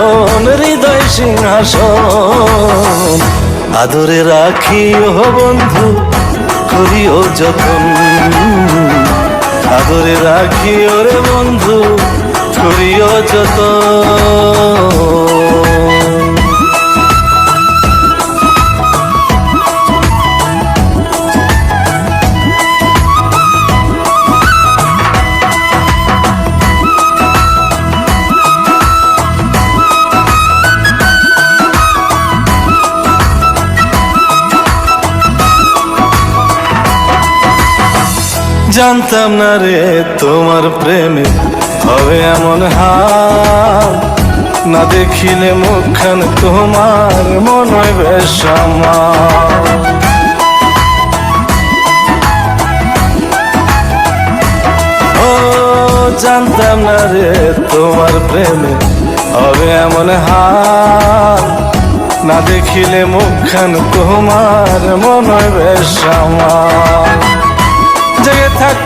এখন হৃদয় সিংহাসন। আদরে রাখিও বন্ধু করিও যতন। আদরে রাখিও রে বন্ধু করিও যতন। জানতাম না রে তোমার প্রেমে। হবে এমন হাল, না দেখিলে মুখখান তোমার মনে ও, জানতাম না রে তোমার প্রেমে। হবে এমন হাল, না দেখিলে মুখখান তোমার মনে বেশ জেগে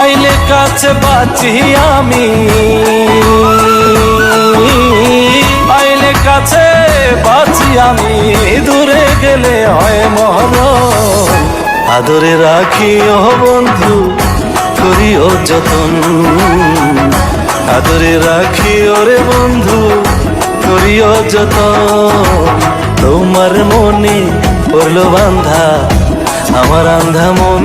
আইলে কাছে বাঁচি আমি। আইলে কাছে বাঁচি আমি। দূরে গেলে হয় মরণ আদরে রাখিও বন্ধু, করিও যতন। আদরে রাখিও রে বন্ধু, করিও যতন। তোমার মনে পড়ল বান্ধা আমার আন্ধা মন।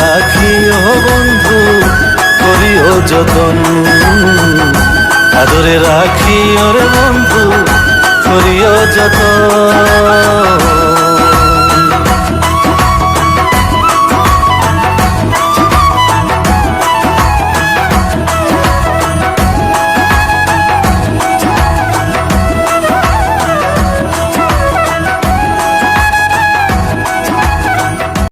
যতন। আদরে রাখি ওরে বন্ধু করিও যতন।